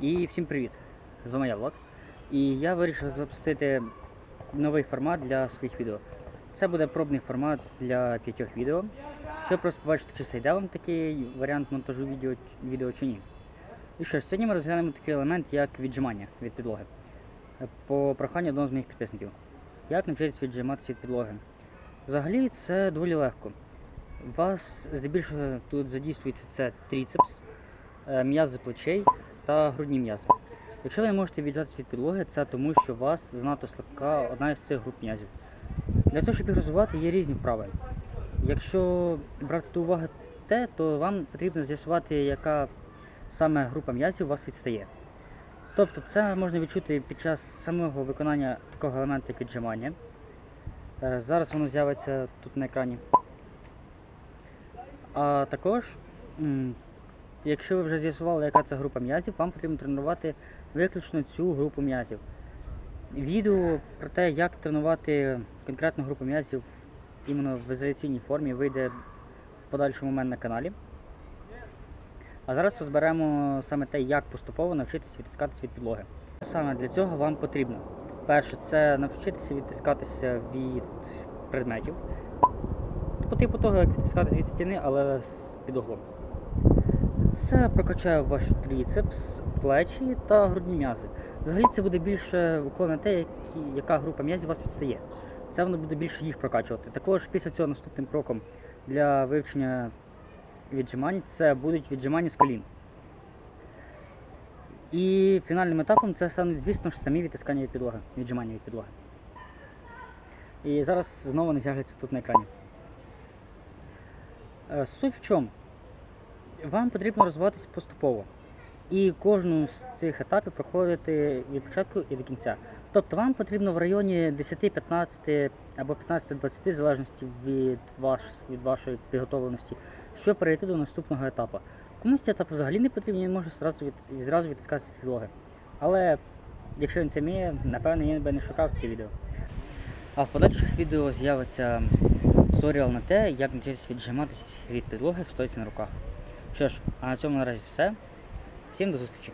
І всім привіт! З вами я Влад. І я вирішив запустити новий формат для своїх відео. Це буде пробний формат для п'ятьох відео. Щоб просто побачити, чи зайде вам такий варіант монтажу відео, відео чи ні. І що ж, сьогодні ми розглянемо такий елемент, як віджимання від підлоги. По проханню одного з моїх підписників. Як навчитися віджиматися від підлоги? Взагалі це доволі легко. У вас здебільшого тут задійствується це тріцепс, е, м'язи плечей та грудні м'язи. Якщо ви не можете віджатися від підлоги, це тому, що у вас занадто слабка одна із цих груп м'язів. Для того, щоб їх розвивати, є різні вправи. Якщо брати до уваги те, то вам потрібно з'ясувати, яка саме група м'язів у вас відстає. Тобто це можна відчути під час самого виконання такого елементу, як віджимання. Е, Зараз воно з'явиться тут на екрані. А також, якщо ви вже з'ясували, яка це група м'язів, вам потрібно тренувати виключно цю групу м'язів. Відео про те, як тренувати конкретну групу м'язів іменно в ізоляційній формі, вийде в подальшому мене на каналі. А зараз розберемо саме те, як поступово навчитися відтискатися від підлоги. Саме для цього вам потрібно. Перше, це навчитися відтискатися від предметів. По типу того, як відтискатися від стіни, але з під углом. Це прокачає ваш тріцепс, плечі та грудні м'язи. Взагалі це буде більше уклон на те, які, яка група м'язів у вас відстає. Це воно буде більше їх прокачувати. Також після цього наступним кроком для вивчення віджимань це будуть віджимання з колін. І фінальним етапом це стануть, звісно ж, самі відтискання від підлоги, віджимання від підлоги. І зараз знову вони з'являться тут на екрані. Е, Суть в чому? Вам потрібно розвиватися поступово. І кожну з цих етапів проходити від початку і до кінця. Тобто вам потрібно в районі 10-15 або 15-20, в залежності від, ваш, від вашої підготовленості, щоб перейти до наступного етапу. Комусь цей етап взагалі не потрібен, він може зразу від, відразу відтискатися від підлоги. Але якщо він це вміє, напевно, він би не шукав ці відео. А в подальших відео з'явиться туторіал на те, як навчитися віджиматись від підлоги в стойці на руках. Що ж, а на цьому наразі все. Всім до зустрічі!